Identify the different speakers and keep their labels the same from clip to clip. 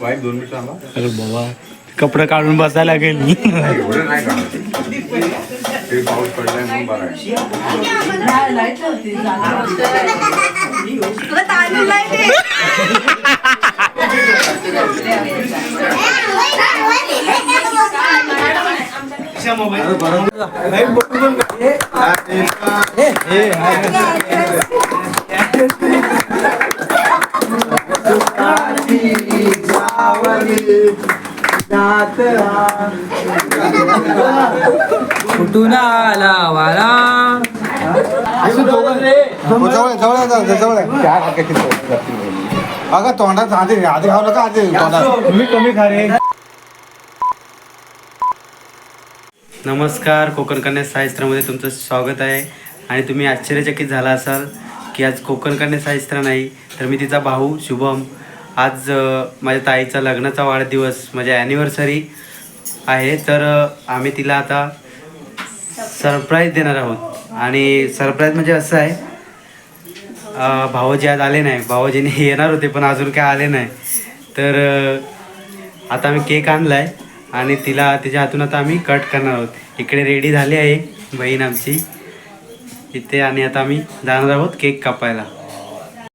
Speaker 1: वाईट दोन मिनिटं थांबा
Speaker 2: अरे बाबा कपडे काढून बसायला लागेल
Speaker 1: एवढं नाही का ते पाऊस पडलाय म्हणून बरं आहे
Speaker 2: कुठून आला वाला
Speaker 3: जवळ जवळ जवळ जवळ अगं तोंडात आधी आधी खाऊ नका आधी तोंडात.
Speaker 2: तुम्ही कमी खा रे. नमस्कार कोकण कन्या साहित्यामध्ये तुमचं स्वागत आहे. आणि तुम्ही आश्चर्यचकित झाला असाल की आज कोकण कन्या साहित्य नाही तर मी तिचा भाऊ शुभम. आज माझ्या ताईचा लग्नाचा वाढदिवस म्हणजे ॲनिव्हर्सरी आहे. तर आम्ही तिला आता सरप्राईज देणार आहोत. आणि सरप्राईज म्हणजे असं आहे अ, भाऊजी आज आले नाही. भाऊजीने येणार होते पण अजून काय आले नाही. तर आता आम्ही केक आणलाय आणि तिला तिच्या हातून आता आम्ही कट करणार आहोत. इकडे रेडी झाली आहे बहीण आमची. इथे आणि आता आम्ही जाणार आहोत केक कापायला.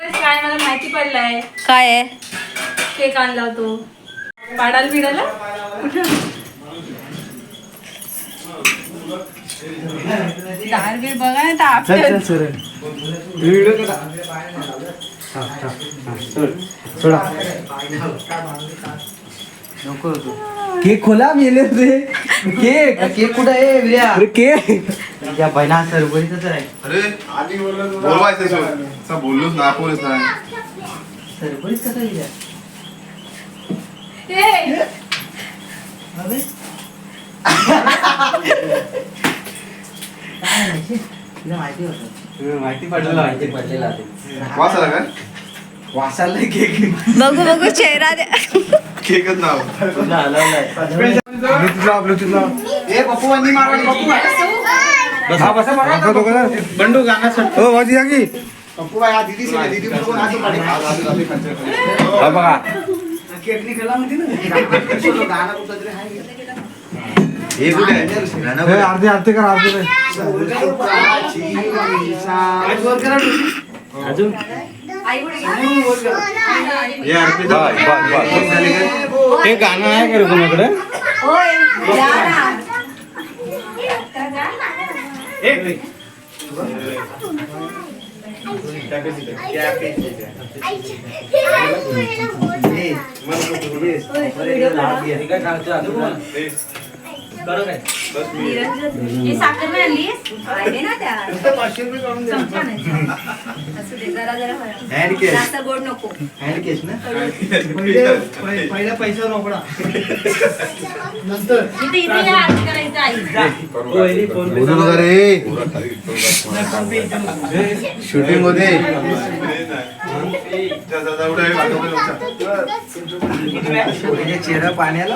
Speaker 4: काय मला माहिती पडलंय?
Speaker 5: काय आहे?
Speaker 4: केक आणला तो पाडाल बिडाला?
Speaker 5: दार बीर बघा ना ताप
Speaker 2: केक खोला मेले रे केक
Speaker 6: केक कुठं आहे विर्या
Speaker 2: अरे केक.
Speaker 6: या बहिणा सरबरीच आहे.
Speaker 1: अरे बोलवायचं सोड. बोललोच ना आपणच नाही.
Speaker 6: सरबरीत कसं काय माहिती तुला माहिती होतं
Speaker 2: माहिती पडलेलं
Speaker 6: माहिती पडलेलं आहे.
Speaker 1: वास आला काय?
Speaker 6: वासाला केक.
Speaker 5: बघू बघू चेहरा द्या
Speaker 1: केकच नाव.
Speaker 6: तुला ए पप्पू पप्पू.
Speaker 3: बंडू गाणं हो वाजी या की.
Speaker 6: पप्पू बाई हा दीदी सिने दीदी बरोबर आजू पाडी
Speaker 3: हा बघा.
Speaker 6: केक निघाला म्हणते ना. गाणं कुठं तरी आहे.
Speaker 1: हे कुठे? आहे?
Speaker 3: हे अर्धे अर्धे कर अर्धे कर.
Speaker 2: अजून
Speaker 1: हे अर्पिता
Speaker 2: हे गाणं आहे का रे कोणाकडे?
Speaker 5: ही साखर नाही आणली? आहे ना त्या? चमचा नाही. असू दे, जरा जरा
Speaker 6: Hand kiss.
Speaker 5: जास्त गोड नको.
Speaker 6: हँड केस ना? पहिल्या पैसा रोकडा नंतर.
Speaker 4: इथे इथे या आरती करायचं आई
Speaker 3: बोलू नका रे शूटिंगमध्ये
Speaker 6: चेहरा पाण्याला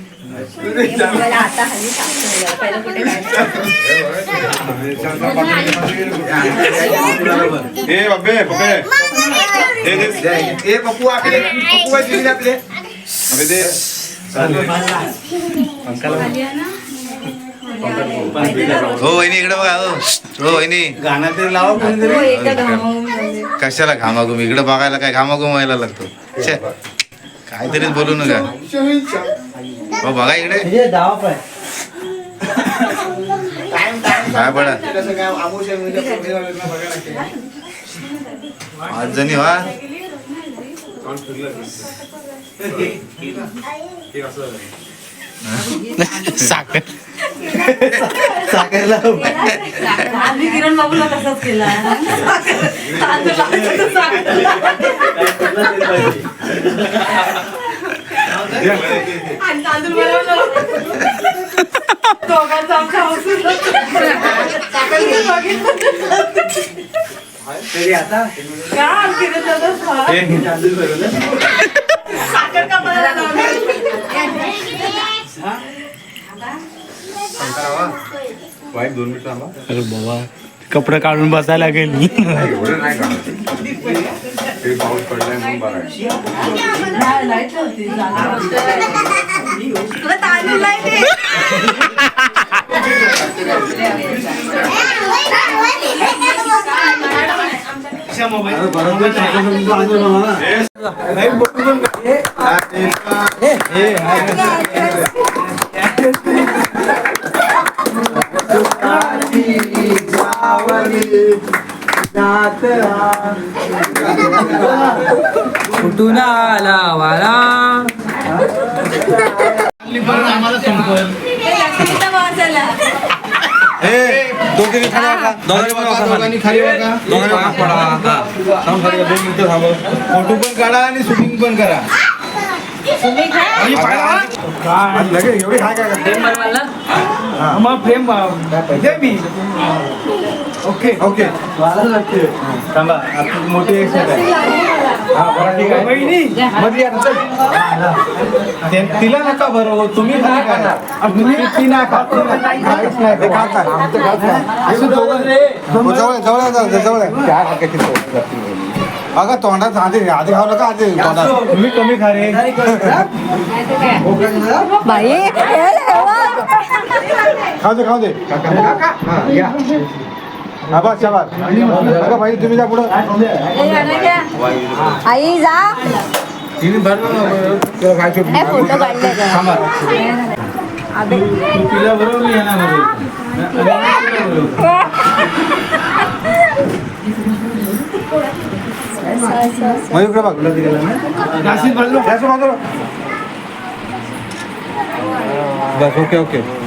Speaker 5: आता हल्ली पहिलं कुठे
Speaker 1: बाबे दे.
Speaker 6: ए पप्पू आपले पप्पू दिली आपले.
Speaker 1: अबे दे.
Speaker 7: हो वहिनी इकडे बघा हो. हो वहिनी.
Speaker 2: गाणं तरी लावा कोणीतरी
Speaker 7: कशाला घामाघूम? इकडे बघायला काय घामाघूम व्हायला लागतो? काहीतरीच बोलू नका. हो बघा इकडे?
Speaker 6: दावा पण.
Speaker 7: काय
Speaker 6: बघायला
Speaker 7: पाच जणी व्हा
Speaker 2: साखर.
Speaker 6: साखरला
Speaker 4: आम्ही किरण बाबूला तसाच केला. आणि तांदूळ
Speaker 2: अरे बाबा कपडे काढून बसायला लागेल.
Speaker 1: ते पाऊस पडलाय म्हणून बरं आहे
Speaker 4: नाही, लाइट नव्हती.
Speaker 5: तुला तांदूळ नाही ते.
Speaker 3: अरे बरोबर टाकायचं तुमचं आजोबा मला ना. नाही, बघू पण का? ए, ए, हाय.
Speaker 6: कुठून आला वाला
Speaker 5: हे लक्ष्मीचा वास आला.
Speaker 3: ए, दोघींनी खाली वाका. दोघांनी पण वाका, दोघांनी खाली वाका. दोघांनी वाका पडा. हा. थांब खाली, दोन मिनिटं थांब. फोटो पण काढा आणि शूटिंग पण करा. लगेच एवढी काय काय करते?
Speaker 6: मग प्रेम दे मी.
Speaker 3: ओके. ओके. थांबा. आता मोठी एक सेट आहे हा बरं ठीक आहे
Speaker 6: बहिणी
Speaker 3: मध्ये आता चल. ते- तिला नका बरं तुम्ही करा तुम्ही ती नाही खा ती नाही. काहीच नाही ते खात नाही. आमचं खात नाही. असं दोघं रे. हो, जवळ आहे, जवळ आहे, जवळ आहे, जवळ आहे. काय हरकत नाही. बघा तोंडात आधी आधी खाऊ नका आधी तोंडात तुम्ही कमी खा रे
Speaker 5: बाई हे देवा.
Speaker 3: खाऊ दे खाऊ दे हा, या. आभार शाबार बघा भाई तुम्ही जा पुढं.
Speaker 5: हे. आई जा.
Speaker 3: तिने भरलं तुला काय शोध
Speaker 5: हे फोटो काढले का?
Speaker 3: थांबा.
Speaker 5: अबे.
Speaker 3: तिला बरोबर मी येणार मग इकडे बघ. नाशिक बाजूला नाशिक बाजूला बस ओके ओके ओके.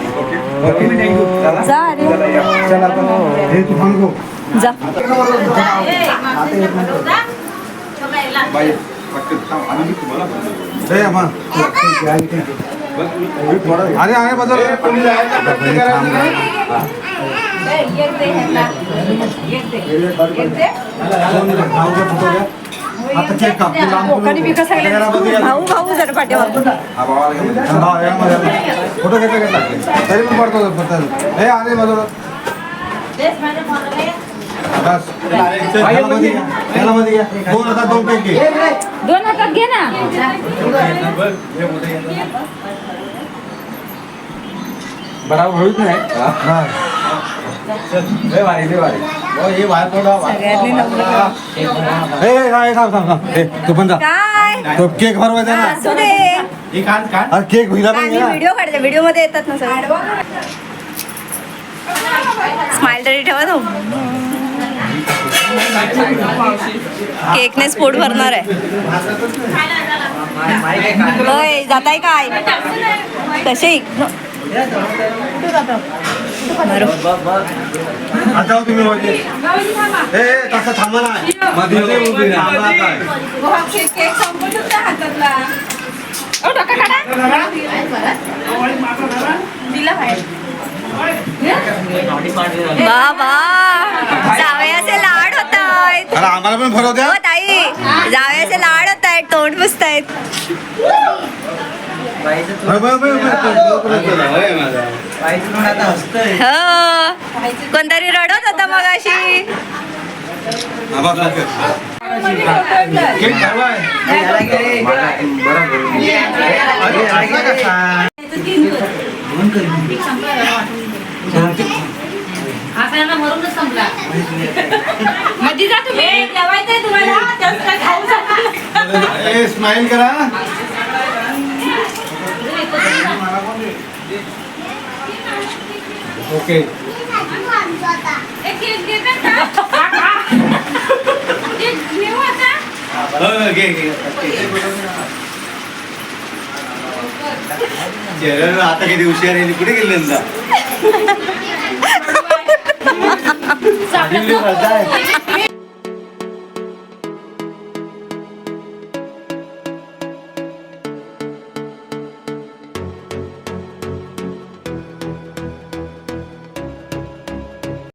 Speaker 5: जा अरे
Speaker 3: हे
Speaker 5: जा.
Speaker 3: अरे आहे बाजूला कोणी आता केक काप ते लांब
Speaker 5: भाऊ भाऊ जरा
Speaker 1: हा.
Speaker 3: हा. फोटो घेतला घेतला तरी पण पडतो. हे आले बाजूला बस. त्याला मध्ये. दोन आता दोन घे
Speaker 5: दोन हातात घे ना.
Speaker 3: बराबर होईत नाही. हा. लय भारी, लय भारी. हो, हे बाहेर पडा, बाहेर
Speaker 5: सगळ्यांनी नवलं.
Speaker 3: ए, ए, थांब, थांब, थांब, थांब. ए, तू पण जा.
Speaker 5: काय?
Speaker 3: तो केक भरवायचा ना.
Speaker 5: असू दे.
Speaker 3: अरे केक व्हिला पण घे ना
Speaker 5: व्हिडिओ काढते व्हिडिओमध्ये येतात ना सगळे. स्माइल तरी ठेवा तो. केकने स्पोर्ट भरणार आहे. होय जाताय काय? कसे.
Speaker 3: आता तुम्ही ए, तसं थांबा ना. मध्ये उभी. थांबा काय.
Speaker 5: बाबा जावयाचे लाड होत आहेत
Speaker 3: अरे आम्हाला पण द्या.
Speaker 5: हो ताई. जावयाचे लाड होत आहेत तोंड पुसतायत. कोणतरी रडत होता
Speaker 3: हा, भरवाय. अरे, असं कसा?
Speaker 4: मध्ये जा तुम्ही. तुम्हाला.
Speaker 3: स्माइल करा. ओके?
Speaker 4: केक घेऊ
Speaker 3: आता? किती हुशार आहे कुठे गेले
Speaker 4: साखर